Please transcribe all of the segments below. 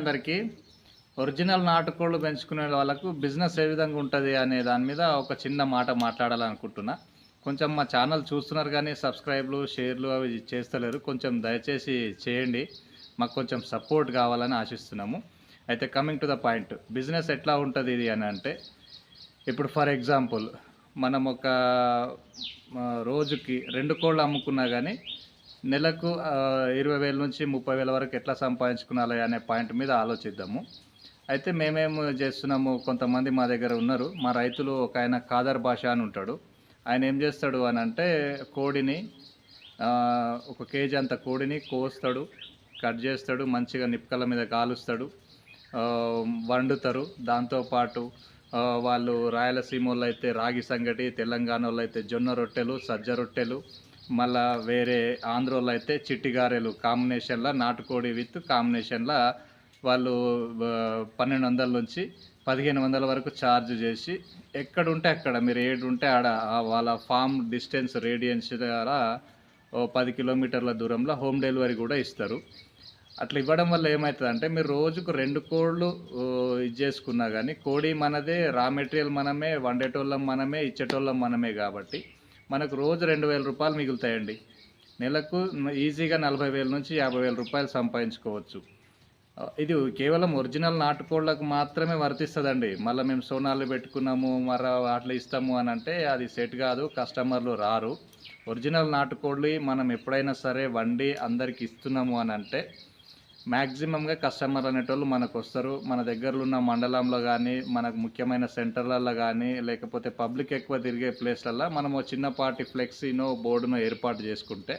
అందరికీ ఒరిజినల్ నాటుకోళ్ళు పెంచుకునే వాళ్ళకు బిజినెస్ ఏ విధంగా ఉంటుంది అనే దాని మీద ఒక చిన్న మాట మాట్లాడాలనుకుంటున్నా. కొంచెం మా ఛానల్ చూస్తున్నారు కానీ సబ్స్క్రైబ్లు షేర్లు అవి చేస్తలేరు. కొంచెం దయచేసి చేయండి. మాకు కొంచెం సపోర్ట్ కావాలని ఆశిస్తున్నాము. అయితే coming to the point business ఎట్లా ఉంటుంది ఇది అని అంటే ఇప్పుడు ఫర్ ఎగ్జాంపుల్ మనం ఒక రోజుకి రెండు కోళ్ళు అమ్ముకున్నా కానీ నెలకు ఇరవై వేల నుంచి ముప్పై వేల వరకు ఎట్లా సంపాదించుకున్నాలి అనే పాయింట్ మీద ఆలోచిద్దాము. అయితే మేమేం చేస్తున్నాము కొంతమంది మా దగ్గర ఉన్నారు. మా రైతులు ఒక ఆయన కాదర్ భాష అని ఉంటాడు. ఆయన ఏం చేస్తాడు అని అంటే కోడిని ఒక కేజీ అంత కోడిని కోస్తాడు కట్ చేస్తాడు మంచిగా నిప్పుకల మీద కాలుస్తాడు వండుతారు. దాంతోపాటు వాళ్ళు రాయలసీమ వాళ్ళు అయితే రాగి సంగటి తెలంగాణ వాళ్ళు అయితే జొన్న రొట్టెలు సజ్జ రొట్టెలు మళ్ళా వేరే ఆంధ్రోళ్ళు అయితే చిట్టిగారెలు కాంబినేషన్లో నాటుకోడి విత్ కాంబినేషన్లో వాళ్ళు పన్నెండు వందల నుంచి పదిహేను వందల వరకు ఛార్జ్ చేసి ఎక్కడుంటే అక్కడ మీరు ఏడు ఉంటే ఆడ వాళ్ళ ఫామ్ డిస్టెన్స్ రేడియన్స్ ద్వారా ఓ పది కిలోమీటర్ల దూరంలో హోమ్ డెలివరీ కూడా ఇస్తారు. అట్లా ఇవ్వడం వల్ల ఏమవుతుందంటే మీరు రోజుకు రెండు కోళ్ళు ఇది చేసుకున్నా కానీ కోడి మనదే రా మెటీరియల్ మనమే వండేటోళ్ళం మనమే ఇచ్చేటోళ్ళం మనమే కాబట్టి మనకు రోజు రెండు వేల రూపాయలు మిగులుతాయండి. నెలకు ఈజీగా నలభై వేల నుంచి యాభై వేల రూపాయలు సంపాదించుకోవచ్చు. ఇది కేవలం ఒరిజినల్ నాటుకోళ్ళకు మాత్రమే వర్తిస్తుందండి. మళ్ళీ మేము సోనాలు పెట్టుకున్నాము మర అట్లా ఇస్తాము అని అంటే అది సెట్ కాదు కస్టమర్లు రారు. ఒరిజినల్ నాటుకోళ్ళు మనం ఎప్పుడైనా సరే వండి అందరికి ఇస్తున్నాము అని అంటే మ్యాక్సిమంగా కస్టమర్ అనేటోళ్ళు మనకు వస్తారు మన దగ్గరలో ఉన్న మండలంలో కానీ మనకు ముఖ్యమైన సెంటర్లలో కానీ లేకపోతే పబ్లిక్ ఎక్కువ తిరిగే ప్లేస్లలో మనము చిన్నపాటి ఫ్లెక్సీనో బోర్డునో ఏర్పాటు చేసుకుంటే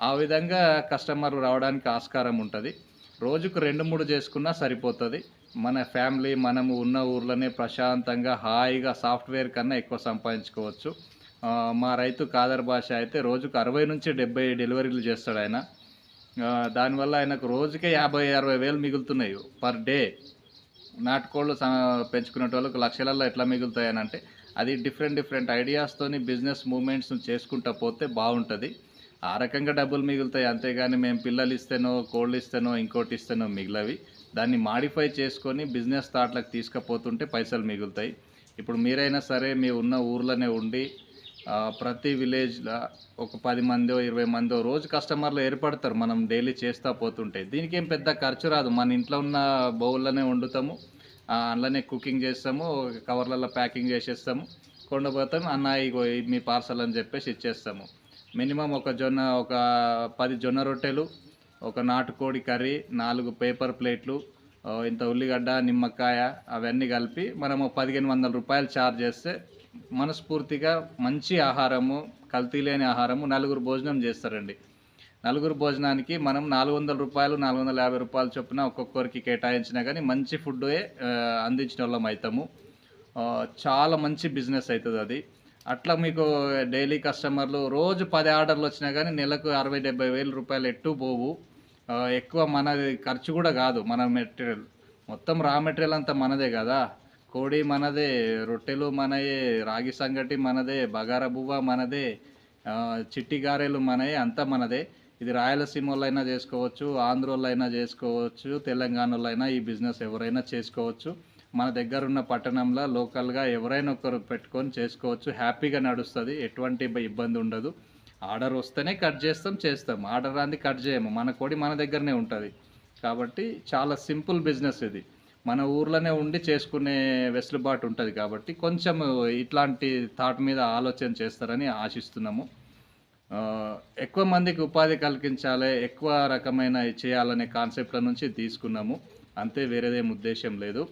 ఆ విధంగా కస్టమర్ రావడానికి ఆస్కారం ఉంటుంది. రోజుకు రెండు మూడు చేసుకున్నా సరిపోతుంది. మన ఫ్యామిలీ మనము ఉన్న ఊర్లోనే ప్రశాంతంగా హాయిగా సాఫ్ట్వేర్ కన్నా ఎక్కువ సంపాదించుకోవచ్చు. మా రైతు కాదర్ భాష అయితే రోజుకు అరవై నుంచి డెబ్బై డెలివరీలు చేస్తాడు ఆయన. దానివల్ల ఆయనకు రోజుకే యాభై అరవై వేలు మిగులుతున్నాయి పర్ డే. నాటుకోళ్ళు పెంచుకునే వాళ్ళకు లక్షలలో ఎట్లా మిగులుతాయి అని అంటే అది డిఫరెంట్ డిఫరెంట్ ఐడియాస్తోని బిజినెస్ మూమెంట్స్ చేసుకుంటా పోతే బాగుంటుంది. ఆ రకంగా డబ్బులు మిగులుతాయి. అంతేగాని మేము పిల్లలు ఇస్తేనో కోళ్ళు ఇస్తేనో ఇంకోటి ఇస్తేనో మిగిలవి. దాన్ని మాడిఫై చేసుకొని బిజినెస్ థాట్లకు తీసుకుపోతుంటే పైసలు మిగులుతాయి. ఇప్పుడు మీరైనా సరే మీ ఉన్న ఊర్లోనే ఉండి ప్రతి విలేజ్లో ఒక పది మందో ఇరవై మందో రోజు కస్టమర్లు ఏర్పడతారు. మనం డైలీ చేస్తూ పోతుంటే. దీనికి ఏం పెద్ద ఖర్చు రాదు. మన ఇంట్లో ఉన్న బౌల్లోనే వండుతాము. అందులోనే కుకింగ్ చేస్తాము. కవర్లలో ప్యాకింగ్ చేసేస్తాము. కొండపోతాం. అన్న ఇగో ఇది మీ పార్సల్ అని చెప్పేసి ఇచ్చేస్తాము. మినిమం ఒక జొన్న ఒక పది జొన్న రొట్టెలు ఒక నాటుకోడి కర్రీ నాలుగు పేపర్ ప్లేట్లు ఇంత ఉల్లిగడ్డ నిమ్మకాయ అవన్నీ కలిపి మనము పదిహేను వందల రూపాయలు ఛార్జ్ చేస్తే మనస్ఫూర్తిగా మంచి ఆహారము కల్తీ లేని ఆహారము నలుగురు భోజనం చేస్తారండి. నలుగురు భోజనానికి మనం నాలుగు వందల రూపాయలు నాలుగు వందల యాభై రూపాయలు చొప్పున ఒక్కొక్కరికి కేటాయించినా కానీ మంచి ఫుడ్డే అందించిన వాళ్ళం అవుతాము చాలా మంచి బిజినెస్ అవుతుంది అది. అట్లా మీకు డైలీ కస్టమర్లు రోజు పది ఆర్డర్లు వచ్చినా కానీ నెలకు అరవై డెబ్బై వేల రూపాయలు ఎట్టు పోవు. ఎక్కువ మనది ఖర్చు కూడా కాదు మన మెటీరియల్. మొత్తం రా మెటీరియల్ అంతా మనదే కదా. కోడి మనదే రొట్టెలు మనయే రాగి సంగటి మనదే బగారా బువ్వ మనదే చిట్టి గారెలు మనయే అంతా మనదే. ఇది రాయలసీమ వాళ్ళైనా చేసుకోవచ్చు ఆంధ్ర అయినా చేసుకోవచ్చు తెలంగాణ అయినా ఈ బిజినెస్ ఎవరైనా చేసుకోవచ్చు. మన దగ్గర ఉన్న పట్టణంలో లోకల్గా ఎవరైనా ఒకరు పెట్టుకొని చేసుకోవచ్చు. హ్యాపీగా నడుస్తుంది ఎటువంటి ఇబ్బంది ఉండదు. ఆర్డర్ వస్తేనే కట్ చేస్తాం చేస్తాం. ఆర్డర్ రాంది కట్ చేయము. మన కోడి మన దగ్గరనే ఉంటుంది. కాబట్టి చాలా సింపుల్ బిజినెస్ ఇది. మన ఊర్లోనే ఉండి చేసుకునే వెసులుబాటు ఉంటుంది కాబట్టి కొంచెం ఇట్లాంటి థాట్ మీద ఆలోచన చేస్తారని ఆశిస్తున్నాము. ఎక్కువ మందికి ఉపాధి కల్పించాలి ఎక్కువ రకమైన చేయాలనే కాన్సెప్ట్ల నుంచి తీసుకున్నాము. అంతే వేరేదేం ఉద్దేశం లేదు.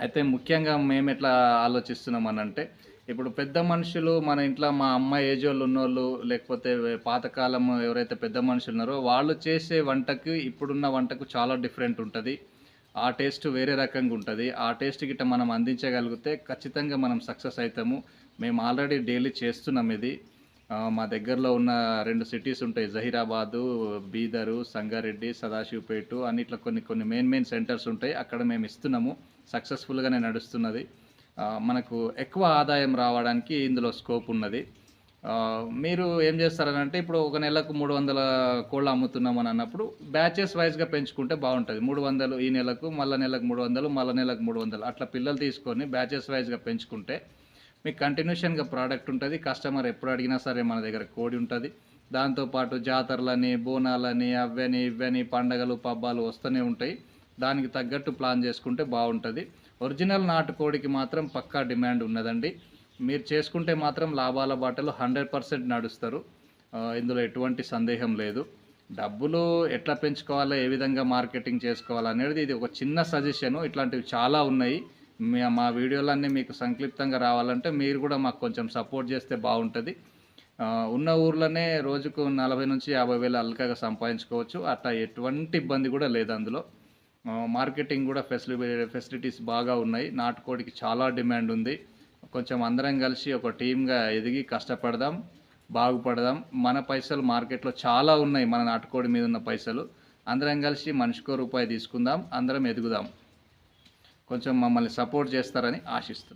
అయితే ముఖ్యంగా మేము ఎట్లా ఆలోచిస్తున్నాం అనంటే ఇప్పుడు పెద్ద మనుషులు మన ఇంట్లో మా అమ్మ ఏజ్ వాళ్ళు ఉన్నోళ్ళు లేకపోతే పాతకాలం ఎవరైతే పెద్ద మనుషులు ఉన్నారో వాళ్ళు చేసే వంటకి ఇప్పుడున్న వంటకు చాలా డిఫరెంట్ ఉంటుంది. ఆ టేస్ట్ వేరే రకంగా ఉంటుంది. ఆ టేస్ట్ గిట్ట మనం అందించగలిగితే ఖచ్చితంగా మనం సక్సెస్ అవుతాము మేము ఆల్రెడీ డైలీ చేస్తున్నాం ఇది. మా దగ్గరలో ఉన్న రెండు సిటీస్ ఉంటాయి. జహీరాబాదు బీదరు సంగారెడ్డి సదాశివపేట అని ఇట్లా కొన్ని కొన్ని మెయిన్ మెయిన్ సెంటర్స్ ఉంటాయి. అక్కడ మేము ఇస్తున్నాము. సక్సెస్ఫుల్గానే నడుస్తున్నది. మనకు ఎక్కువ ఆదాయం రావడానికి ఇందులో స్కోప్ ఉన్నది. మీరు ఏం చేస్తారనంటే ఇప్పుడు ఒక నెలకు మూడు వందల కోళ్ళు అమ్ముతున్నాం అని అన్నప్పుడు బ్యాచెస్ వైజ్గా పెంచుకుంటే బాగుంటుంది. మూడు వందలు ఈ నెలకు మళ్ళీ నెలకు మూడు వందలు మళ్ళీ నెలకు మూడు వందలు. అట్లా పిల్లలు తీసుకొని బ్యాచెస్ వైజ్గా పెంచుకుంటే మీకు కంటిన్యూషన్గా ప్రోడక్ట్ ఉంటుంది. కస్టమర్ ఎప్పుడు అడిగినా సరే మన దగ్గర కోడి ఉంటుంది. దాంతోపాటు జాతరలని బోనాలని అవని ఇవని పండగలు పబ్బాలు వస్తూనే ఉంటాయి. దానికి తగ్గట్టు ప్లాన్ చేసుకుంటే బాగుంటుంది. ఒరిజినల్ నాటుకోడికి మాత్రం పక్కా డిమాండ్ ఉన్నదండి. మీరు చేసుకుంటే మాత్రం లాభాల బాటలు హండ్రెడ్ పర్సెంట్ నడుస్తారు. ఇందులో ఎటువంటి సందేహం లేదు. డబ్బులు ఎట్లా పెంచుకోవాలో ఏ విధంగా మార్కెటింగ్ చేసుకోవాలో అనేది ఇది ఒక చిన్న సజెషను. ఇట్లాంటివి చాలా ఉన్నాయి. మా వీడియోలన్నీ మీకు సంక్లిప్తంగా రావాలంటే మీరు కూడా మాకు కొంచెం సపోర్ట్ చేస్తే బాగుంటుంది. ఉన్న ఊర్లోనే రోజుకు నలభై నుంచి యాభై వేలు అల్కగా సంపాదించుకోవచ్చు. అట్లా ఎటువంటి ఇబ్బంది కూడా లేదు అందులో. మార్కెటింగ్ కూడా ఫెసిలిటీ ఫెసిలిటీస్ బాగా ఉన్నాయి. నాటుకోడికి చాలా డిమాండ్ ఉంది. కొంచెం అందరం కలిసి ఒక టీమ్గా ఎదిగి కష్టపడదాం బాగుపడదాం. మన పైసలు మార్కెట్లో చాలా ఉన్నాయి మన నాటుకోడి మీద ఉన్న పైసలు. అందరం కలిసి మనిషికో రూపాయి తీసుకుందాం అందరం ఎదుగుదాం. కొంచెం మమ్మల్ని సపోర్ట్ చేస్తారని ఆశిస్తున్నాం.